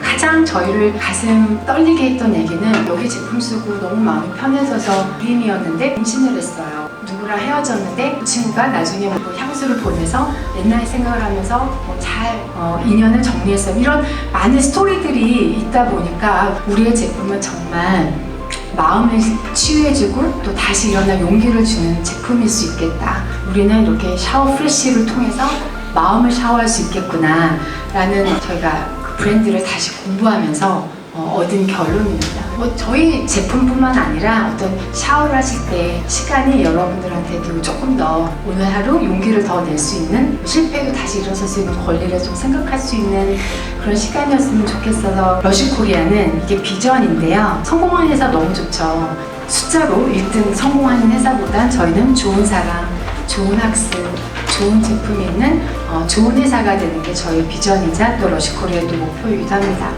가장 저희를 가슴 떨리게 했던 얘기는 여기 제품 쓰고 너무 마음이 편해져서 그림이었는데 임신을 했어요. 누구랑 헤어졌는데 그 친구가 나중에 뭐 향수를 보내서 옛날 생각을 하면서 뭐 잘 어, 인연을 정리했어요. 이런 많은 스토리들이 있다 보니까 우리의 제품은 정말 마음을 치유해주고 또 다시 일어날 용기를 주는 제품일 수 있겠다. 우리는 이렇게 샤워 프레쉬를 통해서 마음을 샤워할 수 있겠구나 라는 저희가 그 브랜드를 다시 공부하면서 어, 얻은 결론입니다. 뭐 저희 제품뿐만 아니라 어떤 샤워를 하실 때 시간이 여러분들한테도 조금 더 오늘 하루 용기를 더 낼 수 있는 실패도 다시 일어설 수 있는 권리를 좀 생각할 수 있는 그런 시간이었으면 좋겠어서 러쉬 코리아는 이게 비전인데요. 성공한 회사 너무 좋죠. 숫자로 1등 성공하는 회사보단 저희는 좋은 사람, 좋은 학습, 좋은 제품이 있는 어, 좋은 회사가 되는 게 저희 비전이자 또 러시코리아의 또 목표이기도 합니다.